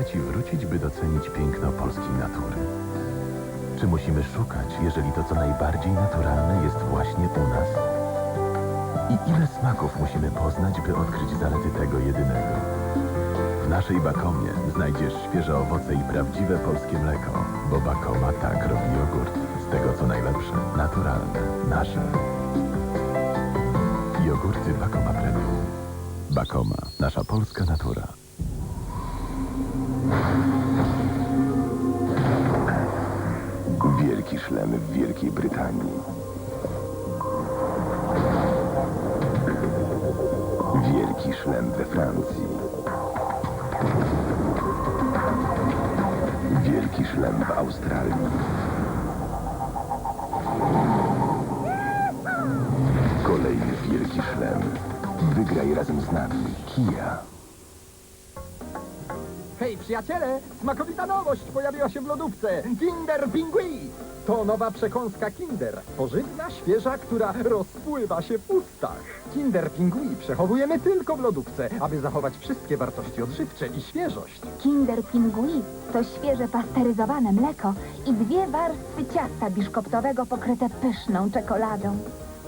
pojechać i wrócić, by docenić piękno polskiej natury? Czy musimy szukać, jeżeli to co najbardziej naturalne jest właśnie u nas? I ile smaków musimy poznać, by odkryć zalety tego jedynego? W naszej Bakomie znajdziesz świeże owoce i prawdziwe polskie mleko, bo Bakoma tak robi jogurt. Z tego co najlepsze, naturalne, nasze. Jogurty Bakoma Premium. Bakoma, nasza polska natura. Wielki szlem w Wielkiej Brytanii. Wielki szlem we Francji. Wielki szlem w Australii. Kolejny wielki szlem. Wygraj razem z nami. Kia. Hej, przyjaciele! Smakowita nowość pojawiła się w lodówce! Kinder Pingui! To nowa przekąska Kinder. Pożywna, świeża, która rozpływa się w ustach. Kinder Pingui przechowujemy tylko w lodówce, aby zachować wszystkie wartości odżywcze i świeżość. Kinder Pingui to świeże pasteryzowane mleko i dwie warstwy ciasta biszkoptowego pokryte pyszną czekoladą.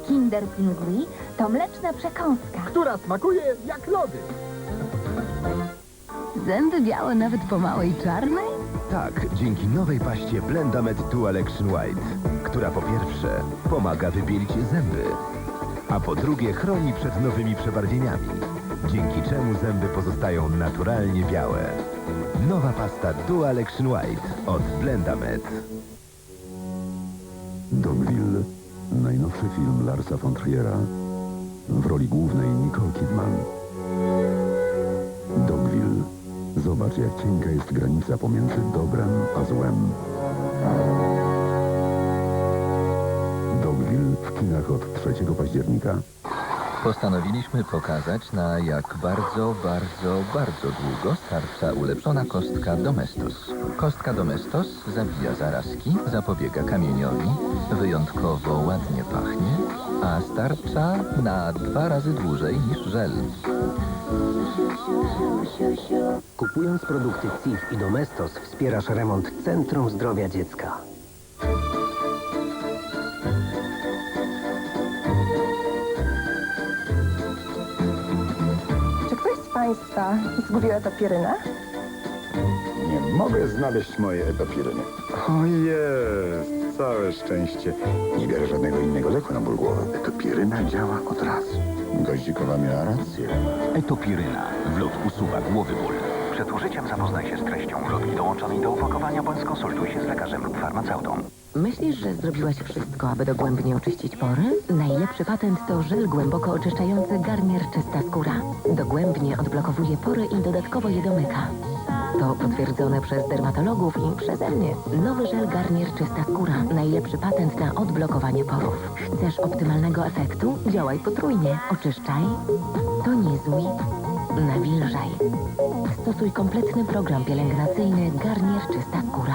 Kinder Pingui to mleczna przekąska. Która smakuje jak lody. Zęby białe nawet po małej czarnej? Tak, dzięki nowej paście Blendamed Dual Action White, która po pierwsze pomaga wybielić zęby, a po drugie chroni przed nowymi przebarwieniami, dzięki czemu zęby pozostają naturalnie białe. Nowa pasta Dual Action White od Blendamed. Dogville. Najnowszy film Larsa von Triera. W roli głównej Nicole Kidman. Zobacz, jak cienka jest granica pomiędzy dobrem a złem. Dogville w kinach od 3 października. Postanowiliśmy pokazać, na jak bardzo, bardzo, bardzo długo starcza ulepszona kostka Domestos. Kostka Domestos zabija zarazki, zapobiega kamieniowi, wyjątkowo ładnie pachnie, a starcza na dwa razy dłużej niż żel. Kupując produkty CIF i Domestos wspierasz remont Centrum Zdrowia Dziecka. Czy ktoś z Państwa zgubił etopirynę? Nie mogę znaleźć mojej etopiryny. O jest, całe szczęście. Nie biorę żadnego innego leku na ból głowy. Etopiryna działa od razu. Goździkowa miała rację. Etopiryna. Wlot usuwa głowy ból. Przed użyciem zapoznaj się z treścią ulotki dołączonej do opakowania bądź skonsultuj się z lekarzem lub farmaceutą. Myślisz, że zrobiłaś wszystko, aby dogłębnie oczyścić pory? Najlepszy patent to żel głęboko oczyszczający Garnier Czysta Skóra. Dogłębnie odblokowuje pory i dodatkowo je domyka. To potwierdzone przez dermatologów i przeze mnie. Nowy żel Garnier Czysta Skóra. Najlepszy patent na odblokowanie porów. Chcesz optymalnego efektu? Działaj potrójnie. Oczyszczaj, tonizuj, nawilżaj. Stosuj kompletny program pielęgnacyjny Garnier Czysta Skóra.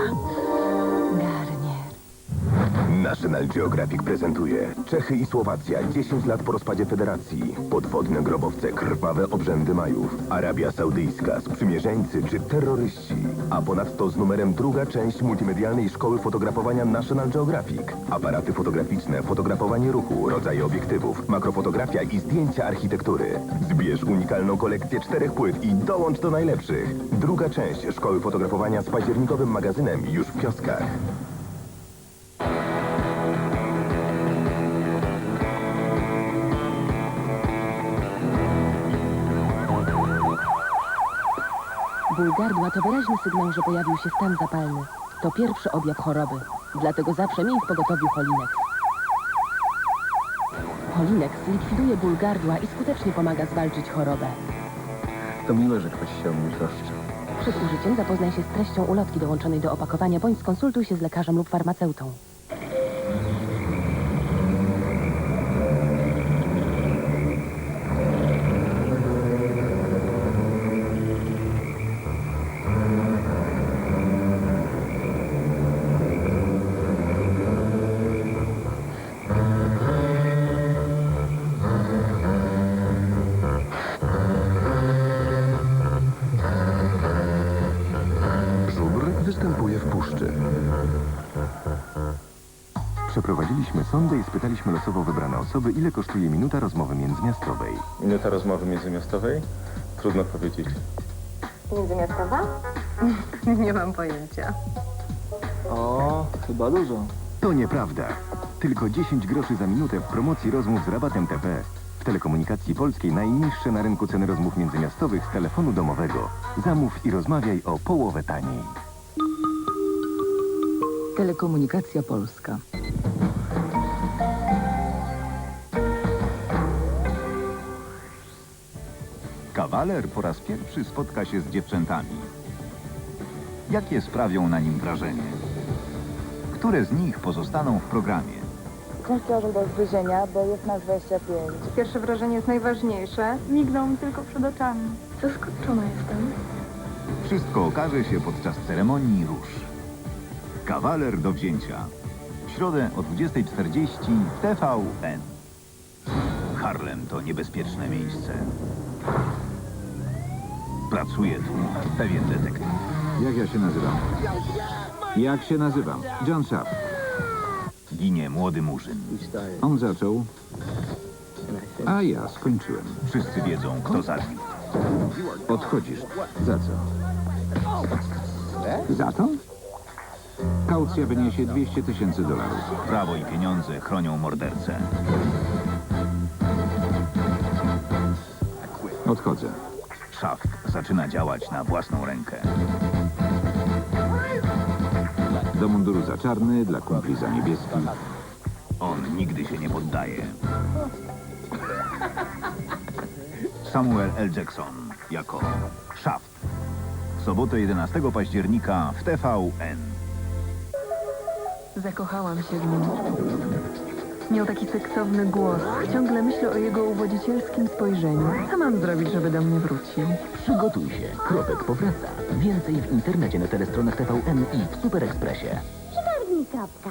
National Geographic prezentuje Czechy i Słowacja 10 lat po rozpadzie federacji. Podwodne grobowce, krwawe obrzędy Majów. Arabia Saudyjska, sprzymierzeńcy czy terroryści. A ponadto z numerem druga część multimedialnej szkoły fotografowania National Geographic. Aparaty fotograficzne, fotografowanie ruchu, rodzaje obiektywów, makrofotografia i zdjęcia architektury. Zbierz unikalną kolekcję czterech płyt i dołącz do najlepszych. Druga część szkoły fotografowania z październikowym magazynem już w kioskach. Ból gardła to wyraźny sygnał, że pojawił się stan zapalny. To pierwszy objaw choroby. Dlatego zawsze miej w pogotowiu Holinex. Holinex likwiduje ból gardła i skutecznie pomaga zwalczyć chorobę. To miłe, że ktoś się o mnie troszczy. Przed użyciem zapoznaj się z treścią ulotki dołączonej do opakowania bądź skonsultuj się z lekarzem lub farmaceutą. Puszczy. Przeprowadziliśmy sondę i spytaliśmy losowo wybrane osoby, ile kosztuje minuta rozmowy międzymiastowej. Minuta rozmowy międzymiastowej? Trudno powiedzieć. Międzymiastowa? Nie mam pojęcia. O, chyba dużo. To nieprawda. Tylko 10 groszy za minutę w promocji rozmów z rabatem TP. W telekomunikacji polskiej najniższe na rynku ceny rozmów międzymiastowych z telefonu domowego. Zamów i rozmawiaj o połowę taniej. Telekomunikacja Polska. Kawaler po raz pierwszy spotka się z dziewczętami. Jakie sprawią na nim wrażenie? Które z nich pozostaną w programie? Ciężki orzech do zgryzienia, bo jest nas 25. Pierwsze wrażenie jest najważniejsze. Mignął mi tylko przed oczami. Zaskoczona jestem. Wszystko okaże się podczas ceremonii róż. Kawaler do wzięcia. W środę o 20.40 w TVN. Harlem to niebezpieczne miejsce. Pracuje tu pewien detektyw. Jak ja się nazywam? Jak się nazywam? John Sharp. Ginie młody murzyn. On zaczął, a ja skończyłem. Wszyscy wiedzą, kto zabił. Odchodzisz. Za co? Za to? Kaucja wyniesie 200 tysięcy dolarów. Prawo i pieniądze chronią mordercę. Odchodzę. Szaft zaczyna działać na własną rękę. Do munduru za czarny, dla kumpli za niebieski. On nigdy się nie poddaje. Samuel L. Jackson jako Szaft. W sobotę 11 października w TVN. Zakochałam się w nim. Miał taki seksowny głos. Ciągle myślę o jego uwodzicielskim spojrzeniu. Co mam zrobić, żeby do mnie wrócił? Przygotuj się, Kropek powraca. Więcej w internecie na telestronach TVN i w Super Expressie. Przygarnij kropka.